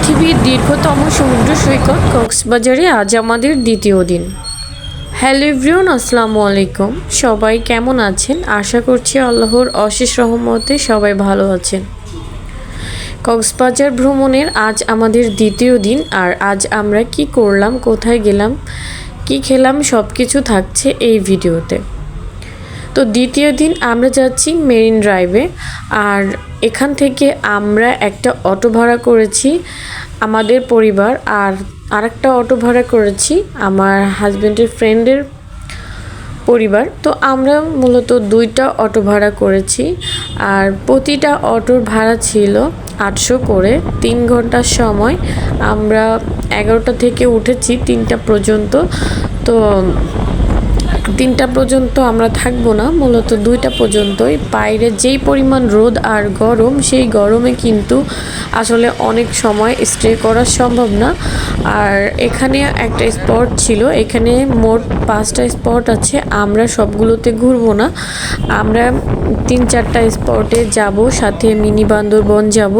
পৃথিবীর দীর্ঘতম সমুদ্র সৈকত কক্সবাজারে আজ আমাদের দ্বিতীয় দিন। হ্যালো এভরিওন আসসালামু আলাইকুম। সবাই কেমন আছেন? আশা করছি আল্লাহর অশেষ রহমতে সবাই ভালো আছেন। কক্সবাজার ভ্রমণের আজ আমাদের দ্বিতীয় দিন, আর আজ আমরা কি করলাম, কোথায় গেলাম, কি খেলাম সব কিছু থাকছে এই ভিডিওতে। তো দ্বিতীয় দিন আমরা যাচ্ছি মেরিন ড্রাইভে। আর এখান থেকে আমরা একটা অটো ভাড়া করেছি আমাদের পরিবার, আর আরেকটা অটো ভাড়া করেছি আমার হাজব্যান্ডের ফ্রেন্ডের পরিবার। তো আমরা মূলত দুইটা অটো ভাড়া করেছি, আর প্রতিটা অটোর ভাড়া ছিল আটশো করে তিন ঘণ্টার সময়। আমরা এগারোটা থেকে উঠেছি তিনটা পর্যন্ত। তো তিনটা পর্যন্ত আমরা থাকব না, মূলত দুইটা পর্যন্তই। বাইরে যেই পরিমাণ রোদ আর গরম, সেই গরমে কিন্তু আসলে অনেক সময় স্টে করা সম্ভব না। আর এখানে একটা স্পট ছিল, এখানে মোট পাঁচটা স্পট আছে, আমরা সবগুলোতে ঘুরবো না। আমরা তিন চারটা স্পটে যাব, সাথে মিনি বান্দরবন যাব।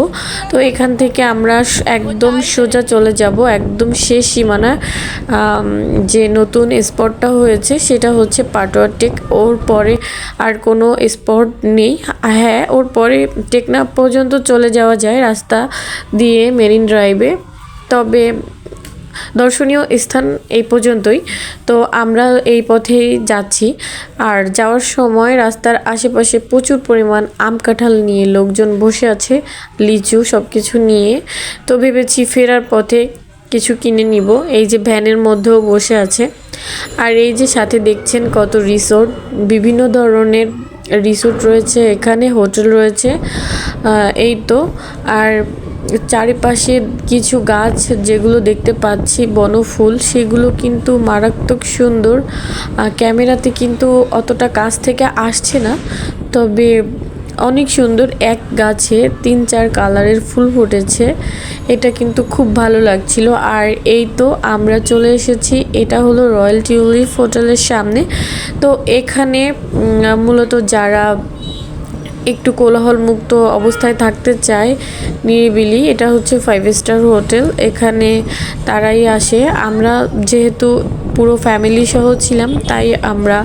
তো এখান থেকে আমরা একদম সোজা চলে যাব, একদম শেষ সীমানা যে নতুন স্পটটা হয়েছে, সেটা হচ্ছে পাটোয়া টেক ওর পরে আর কোনো স্পট নেই। হ্যাঁ ওর পরে টেকনাফ পর্যন্ত চলে যাওয়া যায় রাস্তা দিয়ে মেরিন ড্রাইভে। তবে দর্শনীয় স্থান এই পর্যন্তই। তো আমরা এই পথেই যাচ্ছি। আর যাওয়ার সময় রাস্তার আশেপাশে প্রচুর পরিমাণ আম কাঁঠাল নিয়ে লোকজন বসে আছে, লিচু সব কিছু নিয়ে। তো ভেবেছি ফেরার পথে কিছু কিনে নিব। এই যে ভ্যানের মধ্যেও বসে আছে। আর এই যে সাথে দেখছেন কত রিসোর্ট, বিভিন্ন ধরনের রিসোর্ট রয়েছে, এখানে হোটেল রয়েছে এই তো। আর চারিপাশে কিছু গাছ যেগুলো দেখতে পাচ্ছি, বনফুল, সেগুলো কিন্তু মারাত্মক সুন্দর। ক্যামেরাতে কিন্তু অতটা কাছ থেকে আসছে না, তবে অনেক সুন্দর। এক গাছে তিন, চার কালারের ফুল ফুটেছে। এটা কিন্তু খুব ভালো লাগছিল। আর এই তো আমরা চলে এসেছি। এটা হলো রয়্যাল টিউলিপ হোটেলের সামনে। তো এখানে মূলত যারা একটু কোলাহল মুক্ত অবস্থায় থাকতে চায় নিরিবিলি, এটা হচ্ছে ফাইভ স্টার হোটেল। এখানে তারাই আসে। আমরা যেহেতু পুরো ফ্যামিলি সহ ছিলাম, তাই আমরা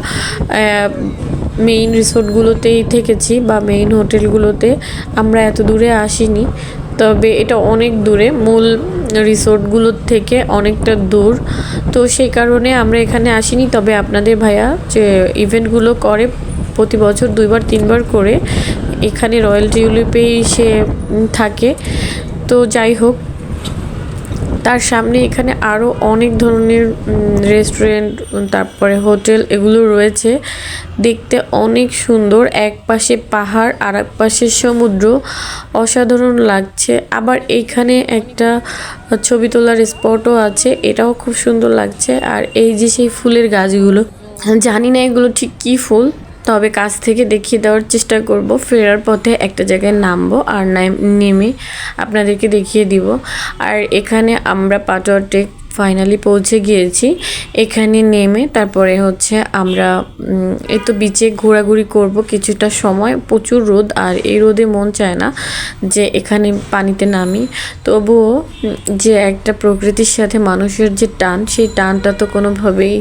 মেইন রিসোর্টগুলোতেই থেকেছি বা মেইন হোটেলগুলোতে আমরা এত দূরে আসিনি, তবে এটা অনেক দূরে, মূল রিসোর্টগুলোর থেকে অনেকটা দূর। তো সেই কারণে আমরা এখানে আসিনি, তবে আপনাদের ভাইয়া যে ইভেন্টগুলো করে প্রতি বছর দুইবার, তিনবার করে, এখানে রয়্যাল টিউলিপেই সে থাকে। তো যাই হোক তার সামনে এখানে আরও অনেক ধরনের রেস্টুরেন্ট তারপরে হোটেল এগুলো রয়েছে। দেখতে অনেক সুন্দর। এক পাশে পাহাড় আর এক পাশে সমুদ্র। অসাধারণ লাগছে। আবার এইখানে একটা ছবি তোলার স্পটও আছে। এটাও খুব সুন্দর লাগছে। আর এই যে সেই ফুলের গাছগুলো, জানি না এগুলো ঠিক কী ফুল। তবে কাছ থেকে দেখিয়ে দেওয়ার চেষ্টা করব। ফেরার পথে একটা জায়গায় নামবো আর নাম- আপনাদেরকে দেখিয়ে দিব। আর এখানে আমরা পাটোয়া টেক ফাইনালি পৌঁছে গিয়েছি। এখানে নেমে তারপরে হচ্ছে আমরা এই তো বিচে ঘোরাঘুরি করব কিছুটা সময়। প্রচুর রোদ আর এই রোদে মন চায় না যে এখানে পানিতে নামি। তবুও যে একটা প্রকৃতির সাথে মানুষের যে টান, সেই টানটা তো কোনোভাবেই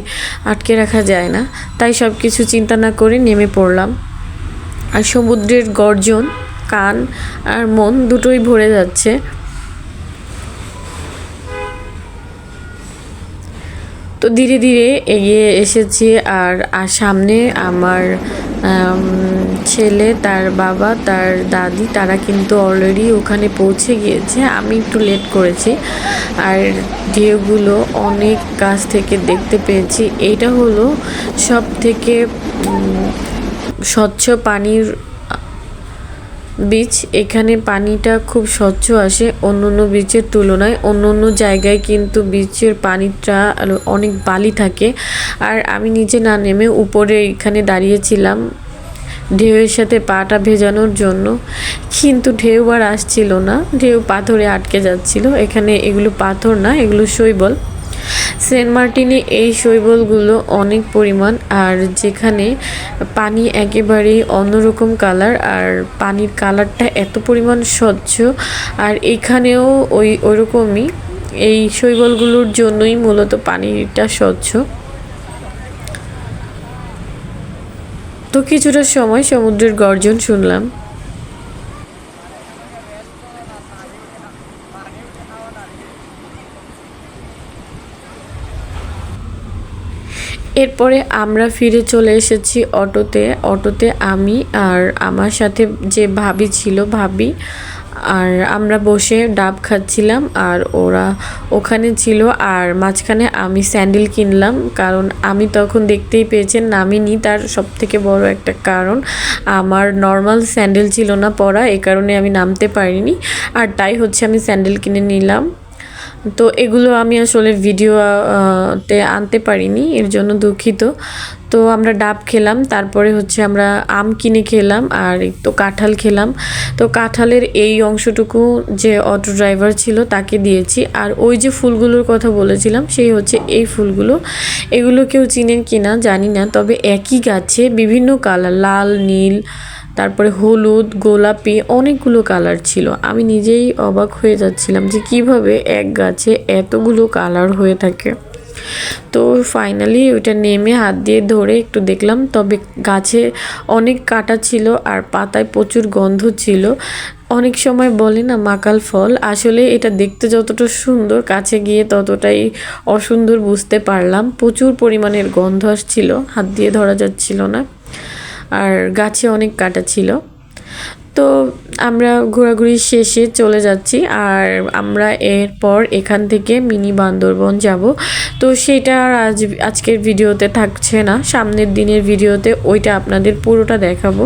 আটকে রাখা যায় না। তাই সব কিছু চিন্তা না করে নেমে পড়লাম। আর সমুদ্রের গর্জন, কান আর মন দুটোই ভরে যাচ্ছে। তো ধীরে ধীরে এগিয়ে এসেছি আর আর সামনে আমার ছেলে, তার বাবা, তার দাদি, তারা কিন্তু অলরেডি ওখানে পৌঁছে গিয়েছে। আমি একটু লেট করেছি। আর ঢেউগুলো অনেক কাছ থেকে দেখতে পেয়েছি। এইটা হলো সব থেকে স্বচ্ছ পানির বিচ এখানে পানিটা খুব স্বচ্ছ আসে অন্য অন্য বিচের তুলনায়। অন্য অন্য জায়গায় কিন্তু বিচের পানিটা অনেক বালি থাকে। আর আমি নিচে না নেমে উপরে এখানে দাঁড়িয়েছিলাম ঢেউয়ের সাথে পাটা ভেজানোর জন্য। কিন্তু ঢেউ আর আসছিল না। ঢেউ পাথরে আটকে যাচ্ছিল। এখানে এগুলো পাথর না, এগুলো শৈবল। সেন্ট মার্টিনে এই শৈবলগুলো অনেক পরিমাণ, আর যেখানে পানি একেবারেই অন্যরকম কালার, আর পানির কালারটা এত পরিমাণ স্বচ্ছ, আর এখানেও ওই, ওরকমই। এই শৈবলগুলোর জন্যই মূলত পানিটা স্বচ্ছ। তো কিছুটা সময় সমুদ্রের গর্জন শুনলাম। এরপরে আমরা ফিরে চলে এসেছি অটোতে। অটোতে আমি আর আমার সাথে যে ভাবি ছিল ভাবি, আর আমরা বসে ডাব খাচ্ছিলাম আর ওরা ওখানে ছিল আর মাঝখানে আমি স্যান্ডেল কিনলাম, কারণ আমি তখন দেখতেই পেয়েছেন নামিনি তার সব থেকে বড় একটা কারণ। আমার নর্মাল স্যান্ডেল ছিল না পরা, এ কারণে আমি নামতে পারিনি। আর তাই হচ্ছে আমি স্যান্ডেল কিনে নিলাম। তো এগুলো আমি আসলে ভিডিও তে আনতে পারিনি, এর জন্য দুঃখিত। তো আমরা ডাব খেলাম, তারপরে হচ্ছে আমরা আম কিনে খেলাম আর একটু কাঁঠাল খেলাম। তো কাঁঠালের এই অংশটুকু যে অটো ড্রাইভার ছিল তাকে দিয়েছি। আর ওই যে ফুলগুলোর কথা বলেছিলাম, সেই হচ্ছে এই ফুলগুলো। এগুলো কেউ চিনেন কিনা জানি না, তবে একই গাছে বিভিন্ন কালার লাল, নীল তারপরে হলুদ, গোলাপি অনেকগুলো কালার ছিল। আমি নিজেই অবাক হয়ে যাচ্ছিলাম যে কীভাবে এক গাছে এতগুলো কালার হয়ে থাকে। তো ফাইনালি ওইটা নেমে হাত দিয়ে ধরে একটু দেখলাম, তবে গাছে অনেক কাটা ছিল আর পাতায় প্রচুর গন্ধ ছিল। অনেক সময় বলে না, মাকাল ফল। আসলে এটা দেখতে যতটা সুন্দর, কাছে গিয়ে ততটাই অসুন্দর বুঝতে পারলাম। প্রচুর পরিমাণের গন্ধ আসছিল, হাত দিয়ে ধরা যাচ্ছিল না। আর গাছে অনেক কাটা ছিল। তো আমরা ঘোরাঘুরি শেষে চলে যাচ্ছি আর আমরা এরপর এখান থেকে মিনি বান্দরবন যাব। তো সেটা আর আজ আজকের ভিডিওতে থাকছে না, সামনের দিনের ভিডিওতে ওইটা আপনাদের পুরোটা দেখাবো।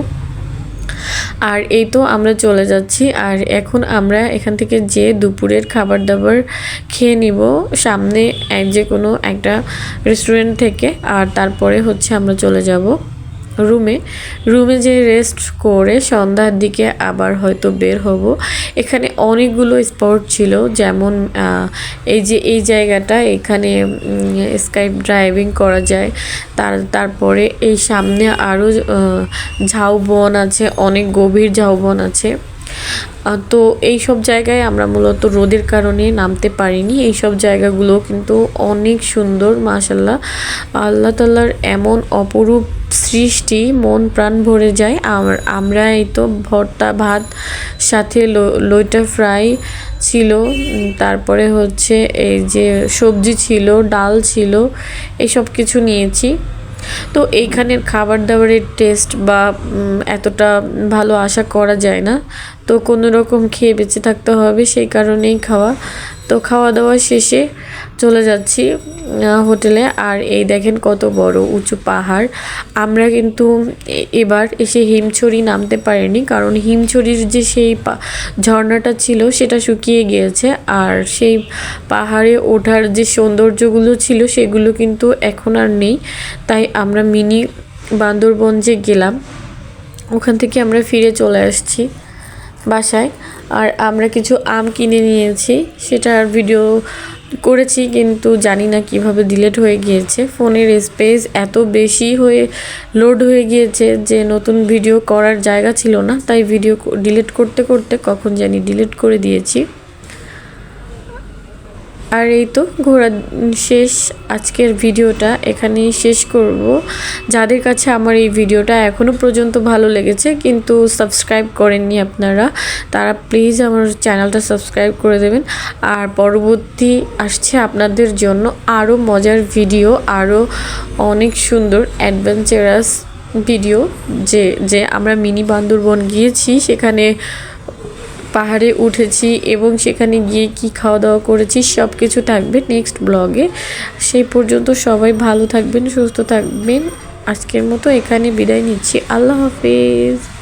আর এই তো আমরা চলে যাচ্ছি আর এখন আমরা এখান থেকে যে দুপুরের খাবার দাবার খেয়ে নিব, সামনে যে কোনো একটা রেস্টুরেন্ট থেকে আর তারপরে হচ্ছে আমরা চলে যাব। রুমে। রুমে যে রেস্ট করে সন্ধ্যার দিকে আবার হয়তো বের হব। এখানে অনেকগুলো স্পট ছিল, যেমন এই যে, এই জায়গাটা, এখানে স্কাইপ ড্রাইভিং করা যায়। তার, তারপরে এই সামনে আরও ঝাউবন আছে, অনেক গভীর ঝাউবন আছে। তো এই সব জায়গায় আমরা মূলত রোদের কারণে নামতে পারিনি। এই সব জায়গাগুলো কিন্তু অনেক সুন্দর মাশাল্লাহ আল্লাহ তাল্লার এমন অপরূপ সৃষ্টি, মন প্রাণ ভরে যায়। আর আমরা এই তো ভর্তা, ভাত, সাথে লইটা ফ্রাই ছিল, তারপরে হচ্ছে এই যে সবজি ছিল, ডাল ছিল এই সব কিছু নিয়েছি। তো এইখানের খাবার দাবারের টেস্ট বা এতটা ভালো আশা করা যায় না। তো কোনো রকম খেয়ে বেঁচে থাকতে হবে, সেই কারণেই খাওয়া। তো খাওয়া দাওয়া শেষে চলে যাচ্ছি হোটেলে। আর এই দেখেন কত বড় উঁচু পাহাড়। আমরা কিন্তু এবার এসে হিমছড়ি নামতে পারিনি, কারণ হিমছড়ির যে সেই ঝর্ণাটা ছিল সেটা শুকিয়ে গিয়েছে। আর সেই পাহাড়ে ওঠার যে সৌন্দর্যগুলো ছিল সেগুলো কিন্তু এখন আর নেই। তাই আমরা মিনি বান্দরবন যে গেলাম, ওখান থেকে আমরা ফিরে চলে আসছি। বাসায়। আর আমরা কিছু আম কিনে নিয়েছি। সেটার ভিডিও করেছি কিন্তু জানি না কীভাবে ডিলেট হয়ে গিয়েছে। ফোনের স্পেস এত বেশি হয়ে লোড হয়ে গিয়েছে যে নতুন ভিডিও করার জায়গা ছিল না। তাই ভিডিও ডিলিট করতে করতে কখন জানি ডিলিট করে দিয়েছি। আর এই তো ঘোরা শেষ, আজকের ভিডিওটা এখানেই শেষ করব। যাদের কাছে আমার এই ভিডিওটা এখনও পর্যন্ত ভালো লেগেছে কিন্তু সাবস্ক্রাইব করেননি আপনারা, তারা প্লিজ আমার চ্যানেলটা সাবস্ক্রাইব করে দেবেন। আর পরবর্তী আসছে আপনাদের জন্য আরও মজার ভিডিও, আরও অনেক সুন্দর অ্যাডভেঞ্চারাস ভিডিও যে যে আমরা মিনি বান্দরবন গিয়েছি, সেখানে পাহাড়ে উঠেছি এবং সেখানে গিয়ে কি খাওয়া দাওয়া করেছি সব কিছু থাকবে নেক্সট ব্লগে সেই পর্যন্ত সবাই ভালো থাকবেন, সুস্থ থাকবেন। আজকের মতো এখানে বিদায় নিচ্ছি। আল্লাহ হাফেজ।